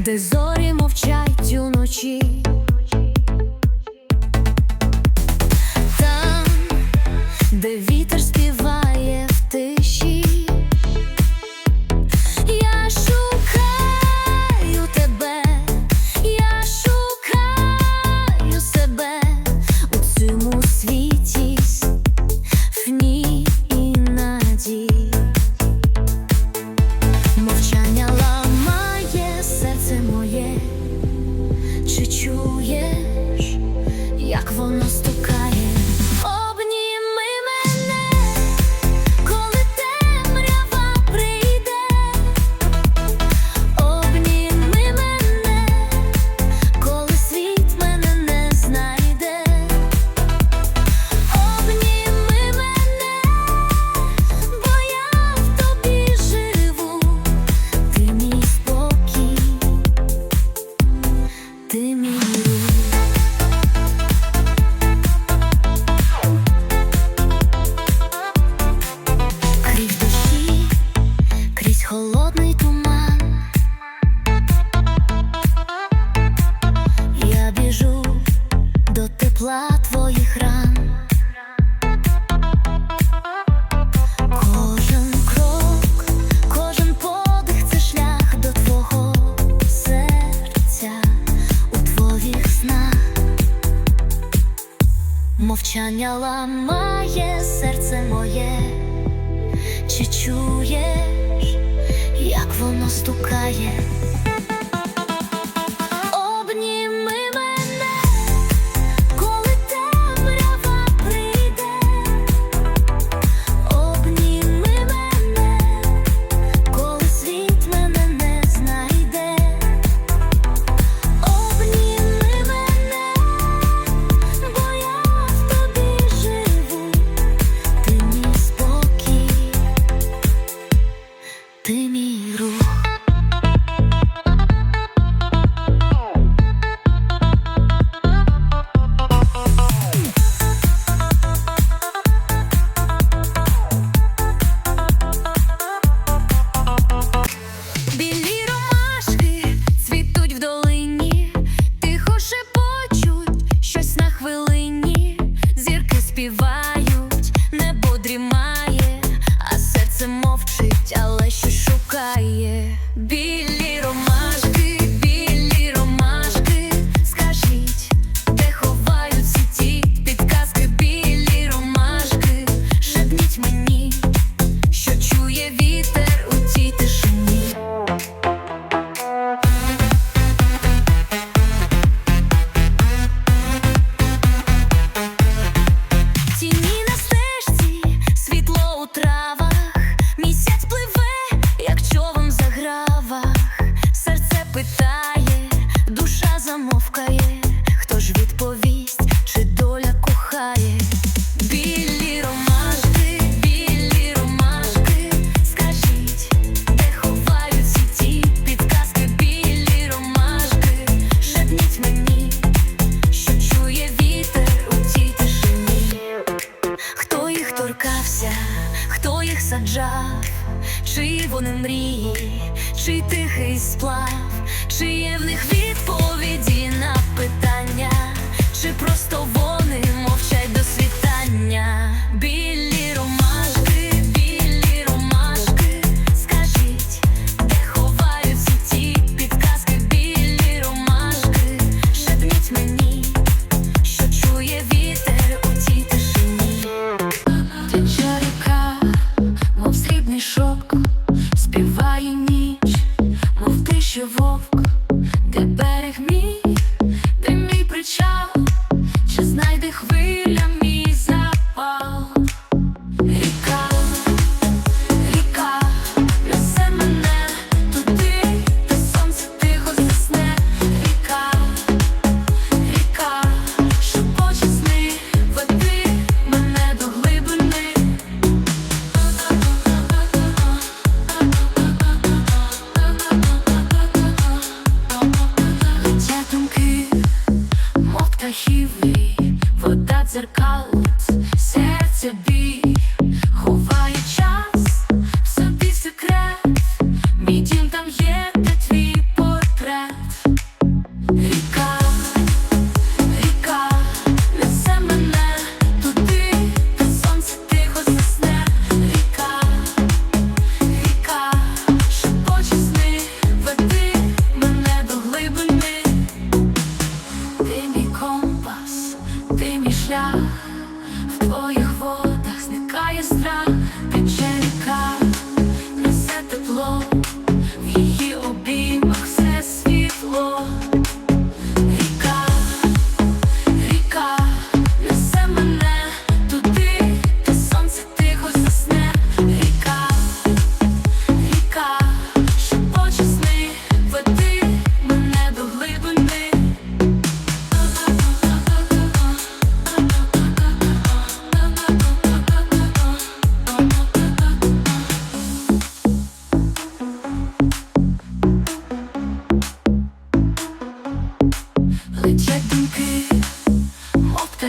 де зорі мовчать уночі. плаче серце моє, чи чуєш, як воно стукає?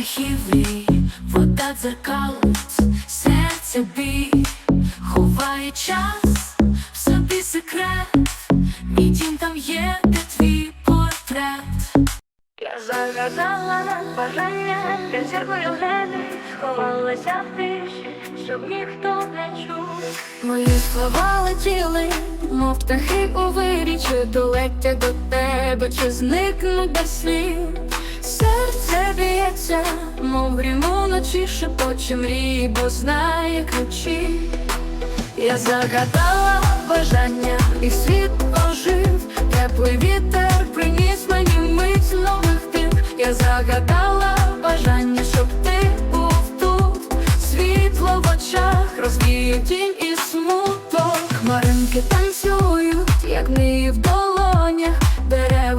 верхівлі, вода дзеркалить, серце бій, ховає час, в собі секрет, мій дім там є, де твій портрет. Я загадала на бажання, під зіркою глини, ховалася в тиші, щоб ніхто не чув. Мої слова летіли, мов птахи у вирі, чи долетять до тебе, чи зникнуть без слів. Б'ється, мов грім уночі, шепоче мрії, бо знає ключі. Я загадала бажання, і світ ожив, теплий вітер приніс мені мить нових див. Я загадала бажання, щоб ти був тут, світло в очах, розвіє тінь і смуток. Хмаринки танцюють, як мрії в долонях,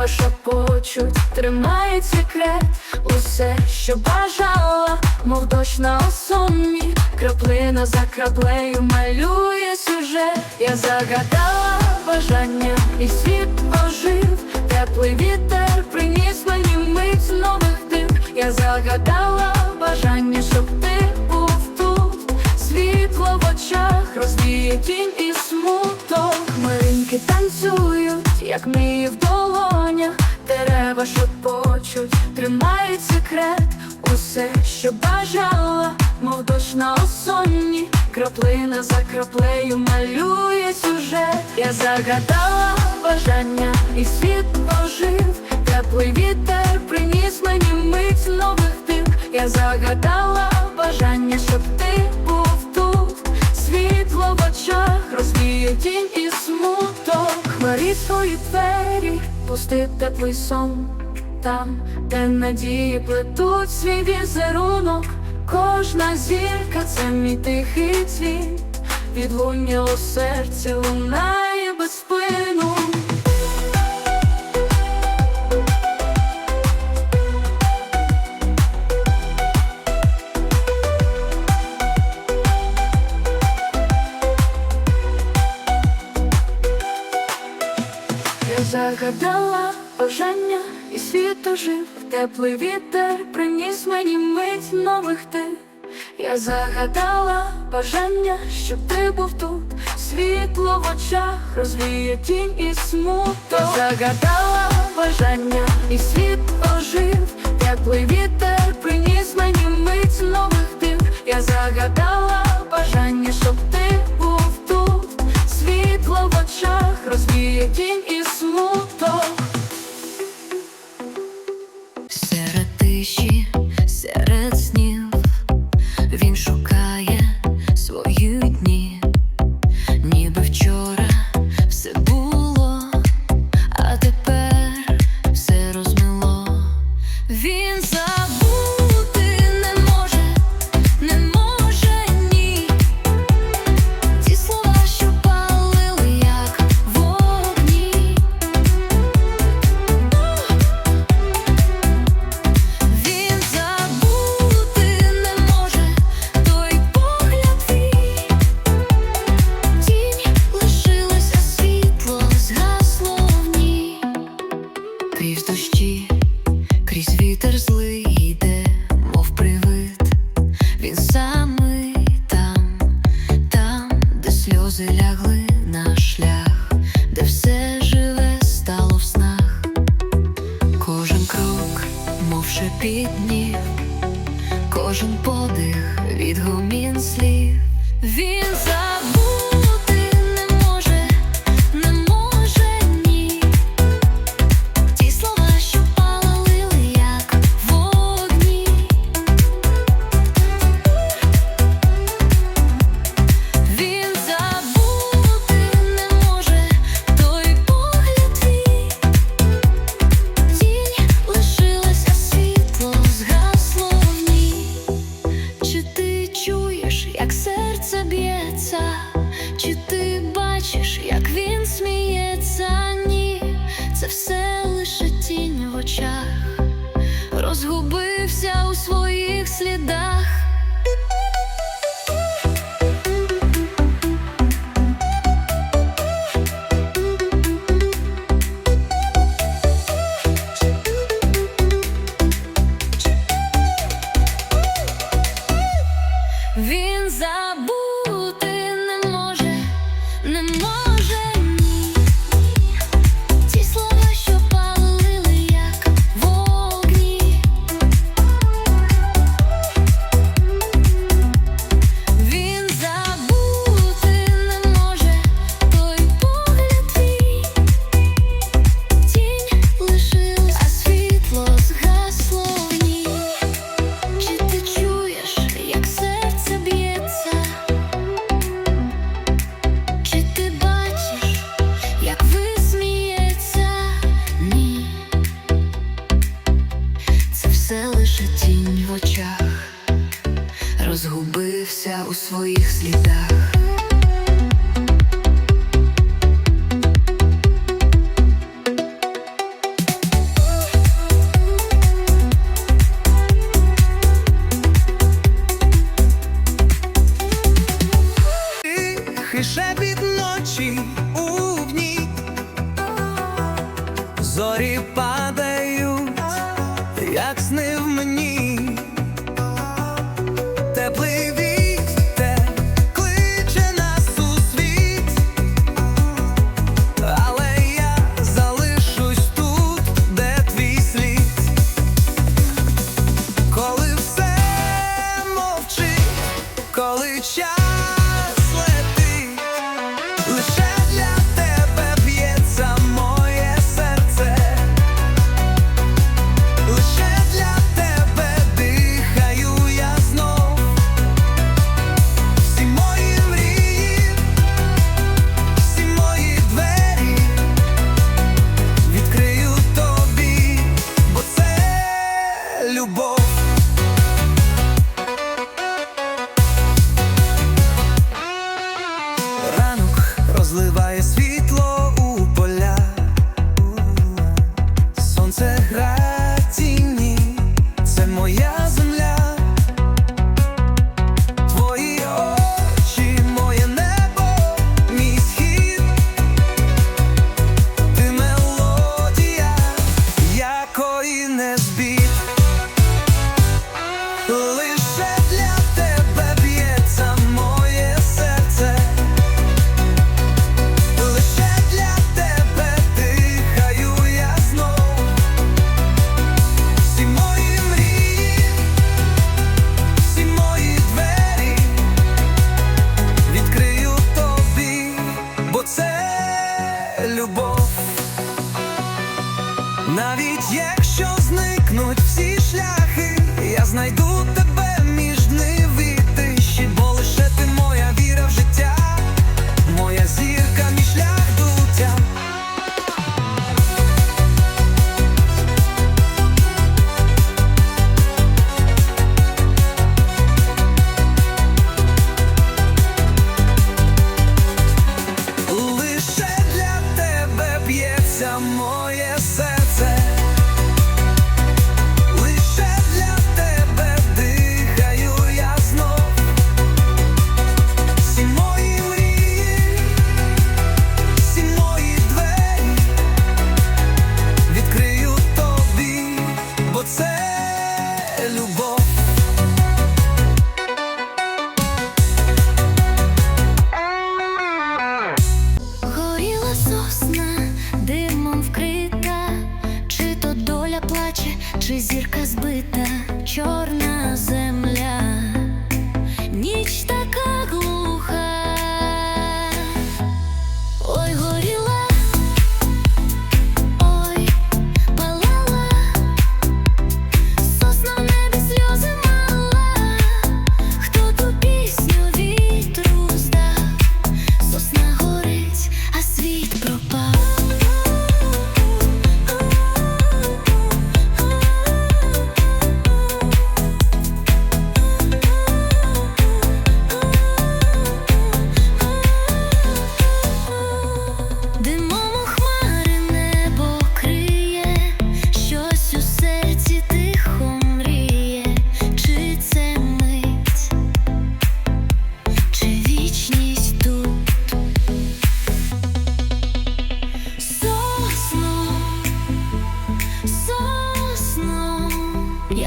дерева шепочуть, тримають секрет, усе, що бажала, мов дощ на осонні, краплина за краплею малює сюжет. Я загадала бажання, і світ ожив, теплий вітер приніс мені мить нових див. Я загадала бажання, щоб ти був тут, світло в очах, розвіє тінь і смуток. Хмаринки танцюють, як мрії в долонях, дерева шепочуть, тримають секрет, усе, що бажала, мов дощ на осонні, краплина за краплею малює сюжет. Я загадала бажання, і світ ожив, теплий вітер приніс мені мить нових див. Я загадала бажання, щоб ти був світло в очах, розвіє тінь і смуток. Хмарі свої двері, пусти теплий сон. Там, де надії плетуть свій візерунок, кожна зірка це мій тихий цвіт, відлуння у серці лунає без спину. Ожив, теплий вітер приніс мені мить нових ти. Я загадала бажання, щоб ти був тут, світло в очах, розвіє тінь і смуток. Я загадала бажання, і світ розливає світло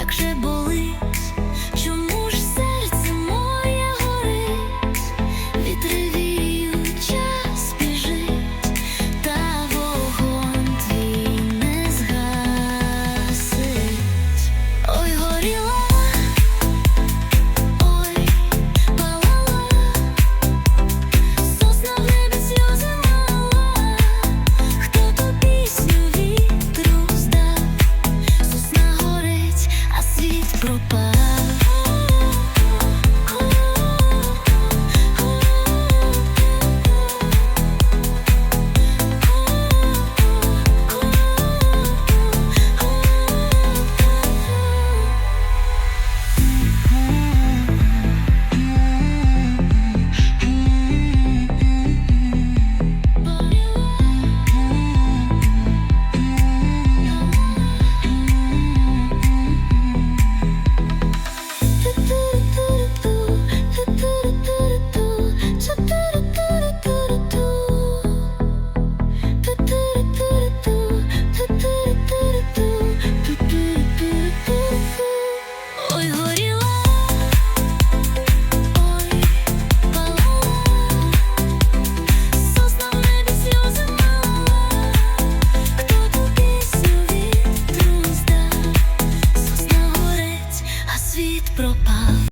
як же болить